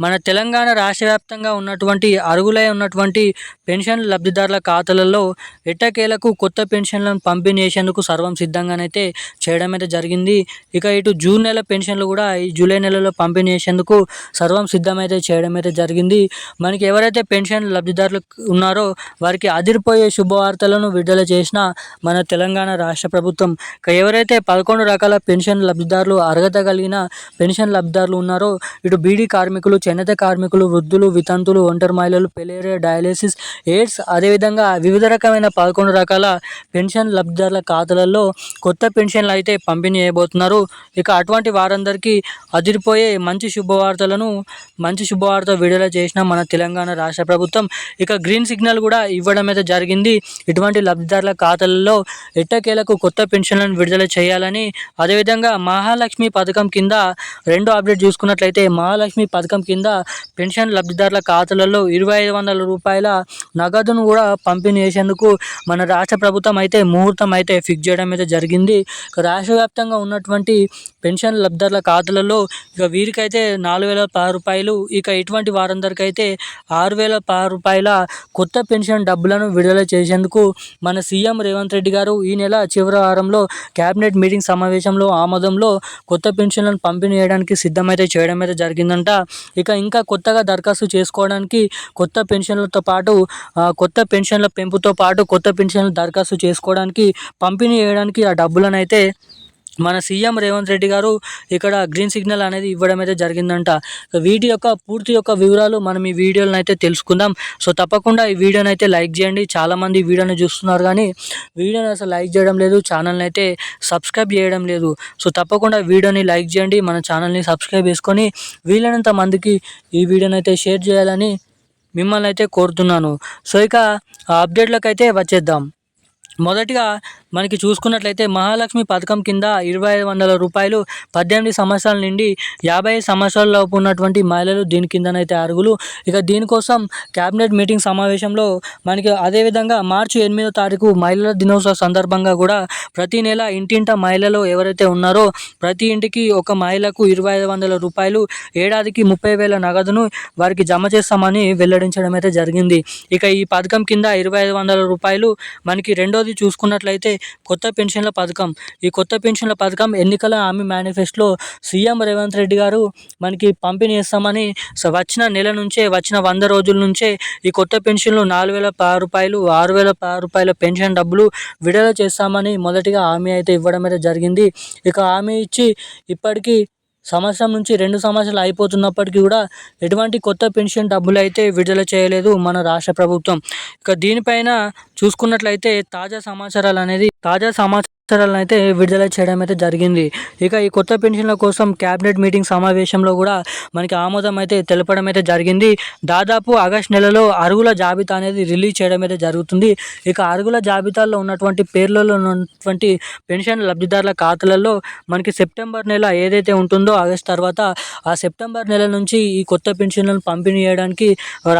మన తెలంగాణ రాష్ట్ర వ్యాప్తంగా ఉన్నటువంటి అరుగులై ఉన్నటువంటి పెన్షన్ లబ్ధిదారుల ఖాతాలలో ఎట్టకేలకు కొత్త పెన్షన్లను పంపిణీ చేసేందుకు సర్వం సిద్ధంగానైతే చేయడం అయితే జరిగింది. ఇక ఇటు జూన్ నెల పెన్షన్లు కూడా ఈ జూలై నెలలో పంపిణీ చేసేందుకు సర్వం సిద్ధమైతే చేయడం అయితే జరిగింది. మనకి ఎవరైతే పెన్షన్ లబ్ధిదారులు ఉన్నారో వారికి అదిరిపోయే శుభవార్తలను విడుదల చేసిన మన తెలంగాణ రాష్ట్ర ప్రభుత్వం. ఇక ఎవరైతే పదకొండు రకాల పెన్షన్ లబ్ధిదారులు అర్హత కలిగిన పెన్షన్ లబ్ధిదారులు ఉన్నారో ఇటు బీడీ కార్మికులు చేనేత కార్మికులు వృద్ధులు వితంతులు ఒంటరి మహిళలు పెలేరియా డయాలిసిస్ ఎయిడ్స్ అదేవిధంగా వివిధ రకమైన పదకొండు రకాల పెన్షన్ లబ్ధిదారుల ఖాతాలలో కొత్త పెన్షన్లు అయితే పంపిణీ చేయబోతున్నారు. ఇక అటువంటి వారందరికీ అదిరిపోయే మంచి శుభవార్తలను మంచి శుభవార్త విడుదల చేసిన మన తెలంగాణ రాష్ట్ర ప్రభుత్వం ఇక గ్రీన్ సిగ్నల్ కూడా ఇవ్వడం అయితే జరిగింది. ఇటువంటి లబ్ధిదారుల ఖాతాలలో ఎట్టకేలకు కొత్త పెన్షన్లను విడుదల చేయాలని అదేవిధంగా మహాలక్ష్మి పథకం కింద రెండో అప్డేట్ చూసుకున్నట్లయితే మహాలక్ష్మి పథకం కింద కింద పెన్షన్ లబ్ధిదారుల ఖాతాలలో ఇరవై ఐదు వందల రూపాయల నగదును కూడా పంపిణీ చేసేందుకు మన రాష్ట్ర ప్రభుత్వం అయితే ముహూర్తం అయితే ఫిక్స్ చేయడం అయితే జరిగింది. ఇక రాష్ట్ర వ్యాప్తంగా ఉన్నటువంటి పెన్షన్ లబ్ధిదారుల ఖాతాలలో ఇక వీరికైతే నాలుగు వేల పది రూపాయలు ఇక ఇటువంటి వారందరికైతే ఆరు వేల పది రూపాయల కొత్త పెన్షన్ డబ్బులను విడుదల చేసేందుకు మన సీఎం రేవంత్ రెడ్డి గారు ఈ నెల చివరి వారంలో కేబినెట్ మీటింగ్ సమావేశంలో ఆమోదంలో కొత్త పెన్షన్లను పంపిణీ చేయడానికి సిద్ధమైతే చేయడం అయితే జరిగిందంట. ఇక ఇంకా కొత్తగా దరఖాస్తు చేసుకోవడానికి కొత్త పెన్షన్లతో పాటు కొత్త పెన్షన్ల పెంపుతో పాటు కొత్త పెన్షన్లు దరఖాస్తు చేసుకోవడానికి పంపిణీ చేయడానికి ఆ డబ్బులను అయితే మన సీఎం రేవంత్ రెడ్డి గారు ఇక్కడ గ్రీన్ సిగ్నల్ అనేది ఇవ్వడం అయితే జరిగిందంట. వీటి యొక్క పూర్తి యొక్క వివరాలు మనం ఈ వీడియోలను అయితే తెలుసుకుందాం. సో తప్పకుండా ఈ వీడియోని అయితే లైక్ చేయండి. చాలామంది వీడియోని చూస్తున్నారు కానీ వీడియోని అసలు లైక్ చేయడం లేదు. ఛానల్ని అయితే సబ్స్క్రైబ్ చేయడం లేదు. సో తప్పకుండా వీడియోని లైక్ చేయండి. మన ఛానల్ని సబ్స్క్రైబ్ చేసుకొని వీలైనంత మందికి ఈ వీడియోని అయితే షేర్ చేయాలని మిమ్మల్ని అయితే కోరుతున్నాను. సో ఇక ఆ అప్డేట్లకు అయితే వచ్చేద్దాం. మొదటిగా మనకి చూసుకున్నట్లయితే మహాలక్ష్మి పథకం కింద ఇరవై ఐదు వందల రూపాయలు పద్దెనిమిది సంవత్సరాల నుండి యాభై ఐదు సంవత్సరాల లోపు ఉన్నటువంటి మహిళలు దీని కిందనైతే అరుగులు ఇక దీనికోసం క్యాబినెట్ మీటింగ్ సమావేశంలో మనకి అదేవిధంగా మార్చి ఎనిమిదో తారీఖు మహిళల దినోత్సవ సందర్భంగా కూడా ప్రతి నెల ఇంటింట మహిళలు ఎవరైతే ఉన్నారో ప్రతి ఇంటికి ఒక మహిళకు ఇరవై ఐదు వందల రూపాయలు ఏడాదికి ముప్పై వేల నగదును వారికి జమ చేస్తామని వెల్లడించడం అయితే జరిగింది. ఇక ఈ పథకం కింద ఇరవై ఐదు వందల రూపాయలు మనకి రెండోది చూసుకున్నట్లయితే కొత్త పెన్షన్ల పథకం. ఈ కొత్త పెన్షన్ల పథకం ఎన్నికల హామీ మేనిఫెస్టోలో సీఎం రేవంత్ రెడ్డి గారు మనకి పంపిణీ చేస్తామని వచ్చిన నెల నుంచే వచ్చిన వంద రోజుల నుంచే ఈ కొత్త పెన్షన్లు నాలుగు వేల పది రూపాయలు ఆరు వేల పది రూపాయల పెన్షన్ డబ్బులు విడుదల చేస్తామని మొదటిగా హామీ అయితే ఇవ్వడం అయితే జరిగింది. ఇక హామీ ఇచ్చి ఇప్పటికీ సంవత్సరం నుంచి రెండు సంవత్సరాలు అయిపోతున్నప్పటికీ కూడా ఎటువంటి కొత్త పెన్షన్ డబ్బులు అయితే విడుదల చేయలేదు మన రాష్ట్ర ప్రభుత్వం. ఇక దీనిపైన చూసుకున్నట్లయితే తాజా సమాచారాలు అనేది తాజా సమాచారం సమాచారాలను అయితే విడుదల చేయడం అయితే జరిగింది. ఇక ఈ కొత్త పెన్షన్ల కోసం క్యాబినెట్ మీటింగ్ సమావేశంలో కూడా మనకి ఆమోదం అయితే తెలపడం అయితే జరిగింది. దాదాపు ఆగస్ట్ నెలలో అరుగుల జాబితా అనేది రిలీజ్ చేయడం అయితే జరుగుతుంది. ఇక అరుగుల జాబితాలో ఉన్నటువంటి పేర్లలో ఉన్నటువంటి పెన్షన్ లబ్ధిదారుల ఖాతాలలో మనకి సెప్టెంబర్ నెల ఏదైతే ఉంటుందో ఆగస్ట్ తర్వాత ఆ సెప్టెంబర్ నెల నుంచి ఈ కొత్త పెన్షన్లను పంపిణీ చేయడానికి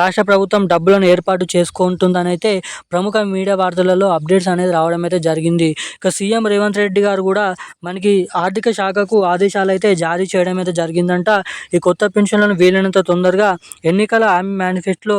రాష్ట్ర ప్రభుత్వం డబ్బులను ఏర్పాటు చేసుకుంటుందని అయితే ప్రముఖ మీడియా వార్తలలో అప్డేట్స్ అనేది రావడం అయితే జరిగింది. ఇక సీఎం సీఎం రేవంత్ రెడ్డి గారు కూడా మనకి ఆర్థిక శాఖకు ఆదేశాలు అయితే జారీ చేయడం అయితే జరిగిందంట. ఈ కొత్త పెన్షన్లను వీలైనంత తొందరగా ఎన్నికల హామీ మేనిఫెస్టోలో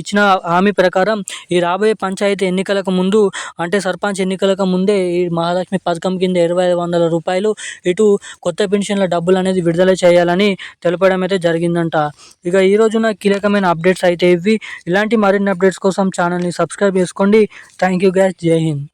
ఇచ్చిన హామీ ప్రకారం ఈ రాబోయే పంచాయతీ ఎన్నికలకు ముందు అంటే సర్పంచ్ ఎన్నికలకు ముందే ఈ మహాలక్ష్మి పథకం కింద ఇరవై ఐదు వందల రూపాయలు ఇటు కొత్త పెన్షన్ల డబ్బులు అనేది విడుదల చేయాలని తెలపడం అయితే జరిగిందంట. ఇక ఈ రోజున కీలకమైన అప్డేట్స్ అయితే ఇవి. ఇలాంటి మరిన్ని అప్డేట్స్ కోసం ఛానల్ని సబ్స్క్రైబ్ చేసుకోండి. Thank you guys. Jai Hind.